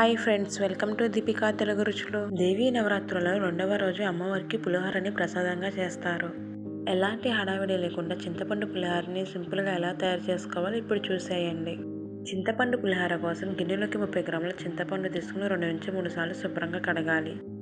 Hi friends welcome to Deepika Telugu రుచులు. దేవీ నవరాత్రులలో రెండవ రోజు అమ్మవారికి పులిహోరని ప్రసాదంగా చేస్తారు. ఎలాంటి హడావిడి లేకుండా చింతపండు పులిహోరని సింపుల్గా ఎలా తయారు చేసుకోవాలో ఇప్పుడు చూసేయండి. చింతపండు పులిహోర కోసం గిన్నెలోకి ముప్పై గ్రాముల చింతపండు తీసుకుని రెండు నుంచి మూడు సార్లు శుభ్రంగా కడగాలి.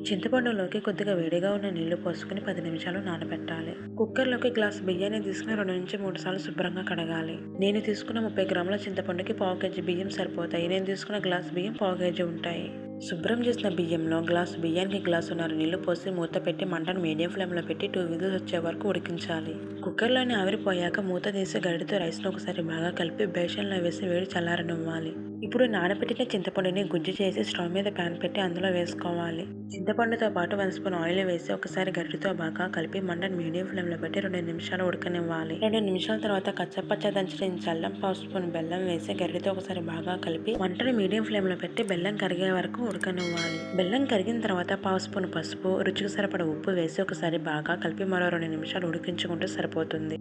చింతపండులోకి కొద్దిగా వేడిగా ఉన్న నీళ్ళు పోసుకుని పది నిమిషాలు నానబెట్టాలి. కుక్కర్లోకి గ్లాస్ బియ్యాన్ని తీసుకుని రెండు నుంచి మూడు సార్లు శుభ్రంగా కడగాలి. నేను తీసుకున్న ముప్పై గ్రాముల చింతపండుకి పావు కేజీ బియ్యం సరిపోతాయి. నేను తీసుకున్న గ్లాస్ బియ్యం పావు కేజీ ఉంటాయి. శుభ్రం చేసిన బియ్యంలో గ్లాసు బియ్యానికి గ్లాసున్నర నీళ్ళు పోసి మూత పెట్టి మంటను మీడియం ఫ్లేమ్లో పెట్టి టూ విజిల్స్ వచ్చే వరకు ఉడికించాలి. కుక్కర్లోని ఆవిరిపోయాక మూత తీసి గడితో రైస్ను ఒకసారి బాగా కలిపి బేషన్లో వేసి వేడి చల్లారనివ్వాలి. ఇప్పుడు నానబెట్టిన చింతపండుని గుజ్జు చేసి స్టవ్ మీద ప్యాన్ పెట్టి అందులో వేసుకోవాలి. చింతపండుతో పాటు వన్ స్పూన్ ఆయిల్ వేసి ఒకసారి గరిటితో బాగా కలిపి మంటను మీడియం ఫ్లేమ్లో పెట్టి రెండు నిమిషాలు ఉడకనివ్వాలి. రెండు నిమిషాల తర్వాత కచ్చపచ్చ దంచిన చల్లం పావు స్పూన్ బెల్లం వేసి గరిటితో ఒకసారి బాగా కలిపి మంటను మీడియం ఫ్లేమ్లో పెట్టి బెల్లం కరిగే వరకు ఉడకనివ్వాలి బెల్లం కరిగిన తర్వాత పావు స్పూన్ పసుపు రుచికి సరిపడ ఉప్పు వేసి ఒకసారి బాగా కలిపి మరో రెండు నిమిషాలు ఉడికించుకుంటే సరిపోతుంది.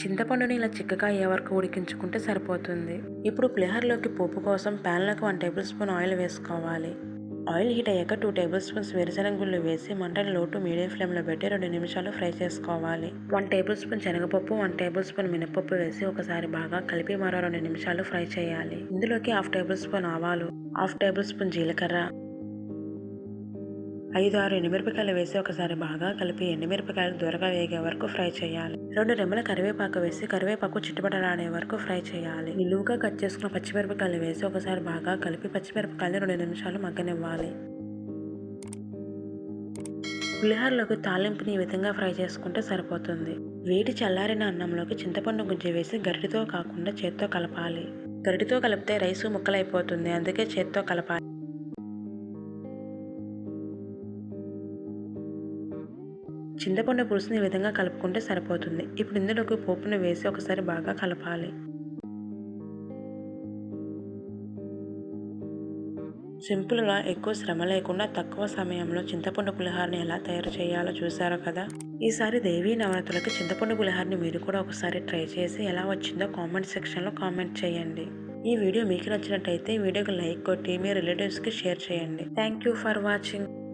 చింతపండుని ఇలా చిక్కగా అయ్యే వరకు ఉడికించుకుంటే సరిపోతుంది. ఇప్పుడు పులిహోరలోకి పోపు కోసం ప్యాన్లోకి వన్ టేబుల్ స్పూన్ ఆయిల్ వేసుకోవాలి. ఆయిల్ హీట్ అయ్యాక టూ టేబుల్ స్పూన్స్ వేరుశనగ గుళ్ళు వేసి మంటను లో టు మీడియం ఫ్లేమ్లో పెట్టి రెండు నిమిషాలు ఫ్రై చేసుకోవాలి. వన్ టేబుల్ స్పూన్ శనగపప్పు వన్ టేబుల్ స్పూన్ మినపప్పు వేసి ఒకసారి బాగా కలిపి మరో రెండు నిమిషాలు ఫ్రై చేయాలి. ఇందులోకి హాఫ్ టేబుల్ స్పూన్ ఆవాలు హాఫ్ టేబుల్ స్పూన్ జీలకర్ర ఐదు ఆరు ఎండుమిరపకాయలు వేసి ఒకసారి బాగా కలిపి ఎండుమిరపకాయలు దూరగా వేగే వరకు ఫ్రై చేయాలి. రెండు రెమ్మల కరివేపాకు వేసి కరివేపాకు చిట్టుబడలాడే వరకు ఫ్రై చేయాలి. నిలువుగా కట్ చేసుకున్న పచ్చిమిరపకాయలు వేసి ఒకసారి బాగా కలిపి పచ్చిమిరపకాయలు రెండు నిమిషాలు మగ్గనివ్వాలి. పులిహోరలోకి తాలింపుని ఈ విధంగా ఫ్రై చేసుకుంటే సరిపోతుంది. వేడి చల్లారిన అన్నంలోకి చింతపండు గుజ్జు వేసి గరిటితో కాకుండా చేత్తో కలపాలి. గరిటితో కలిపితే రైసు ముక్కలైపోతుంది. అందుకే చేత్తో కలపాలి. చింతపండు పులుసుని ఈ విధంగా కలుపుకుంటే సరిపోతుంది. ఇప్పుడు ఇందులోకి పోపును వేసి ఒకసారి బాగా కలపాలి. సింపుల్గా ఎక్కువ శ్రమ లేకుండా తక్కువ సమయంలో చింతపండు పులిహారని ఎలా తయారు చేయాలో చూసారు కదా? ఈసారి దేవీ నవరాత్రులకి చింతపండు పులిహారని మీరు కూడా ఒకసారి ట్రై చేసి ఎలా వచ్చిందో కామెంట్ సెక్షన్లో కామెంట్ చేయండి. ఈ వీడియో మీకు నచ్చినట్టయితే వీడియోకి లైక్ కొట్టి మీ రిలేటివ్స్కి షేర్ చేయండి. Thank you for watching.